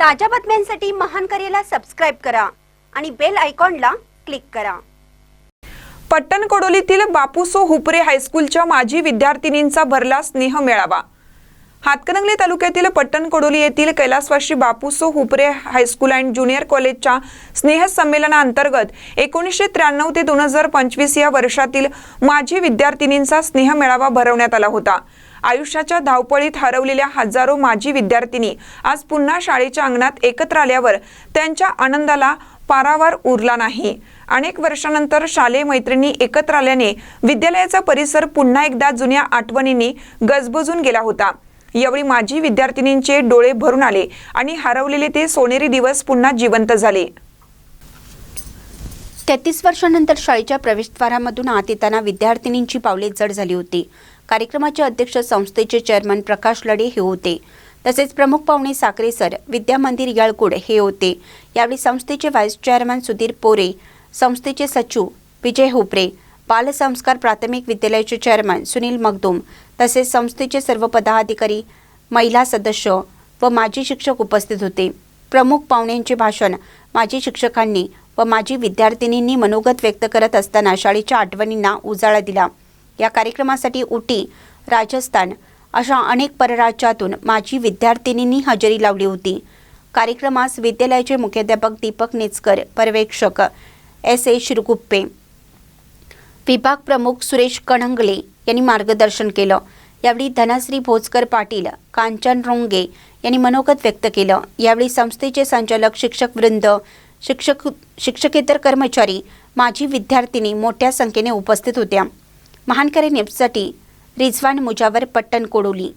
ताज्या बातम्यांसाठी महान करेला सबस्क्राईब करा आणि बेल आयकॉनला क्लिक करा. पट्टणकोडोलीतील बापूसो हुपरे हायस्कूलच्या माजी विद्यार्थिनींचा भरला स्नेह मेळावा. हातकणंगले तालुक्यातील पट्टण कोडोली येथील कैलासवाशी Bapuso Hupare high school and junior कॉलेजच्या स्नेह संमेलनाअंतर्गत एकोणीसशे त्र्याण्णव ते दोन हजार पंचवीस या वर्षातील माजी विद्यार्थिनींचा स्नेह मेळावा भरवण्यात आला होता. आयुष्याच्या धावपळीत हरवलेल्या हजारो माजी विद्यार्थिनी आज पुन्हा शाळेच्या अंगणात एकत्र आल्यावर त्यांच्या आनंदाला पारावार उरला नाही. अनेक वर्षानंतर शालेय मैत्रिणी एकत्र आल्याने विद्यालयाचा परिसर पुन्हा एकदा जुन्या आठवणींनी गजबजून गेला होता. यावेळी माजी विद्यार्थिनींचे डोळे भरून आले आणि हरवलेले ते सोनेरी दिवस पुन्हा जिवंत झाले. तेहतीस वर्षानंतर शाळेच्या प्रवेशद्वारामधून आत येताना विद्यार्थिनींची पावले जड झाली होती. कार्यक्रमाचे अध्यक्ष संस्थेचे चेअरमन प्रकाश लडे हे होते. तसेच प्रमुख पाहुणे साखरे सर विद्या मंदिर याळकुड हे होते. यावेळी संस्थेचे व्हाईस चेअरमन सुधीर पोरे संस्थेचे सचिव विजय होपरे बालसंस्कार प्राथमिक विद्यालयाचे चेअरमन सुनील मगदुम तसेच संस्थेचे सर्व पदाधिकारी महिला सदस्य व माजी शिक्षक उपस्थित होते. प्रमुख पाहुण्यांचे भाषण माजी शिक्षकांनी व माजी विद्यार्थिनींनी मनोगत व्यक्त करत असताना शाळेच्या आठवणींना उजाळा दिला. या कार्यक्रमासाठी उटी राजस्थान अशा अनेक परराज्यातून माजी विद्यार्थिनींनी हजेरी लावली होती. कार्यक्रमास विद्यालयाचे मुख्याध्यापक दीपक नेचकर पर्यवेक्षक एस ए शिरगुप्पे विभाग प्रमुख सुरेश कणंगले यांनी मार्गदर्शन केलं. यावेळी धनश्री भोजकर पाटील कांचन रोंगे यांनी मनोगत व्यक्त केलं. यावेळी संस्थेचे संचालक शिक्षक वृंद शिक्षक शिक्षकेतर कर्मचारी माजी विद्यार्थिनी मोठ्या संख्येने उपस्थित होत्या. महानकरे न्यूजसाठी रिझवान मुजावर पट्टण कोडोली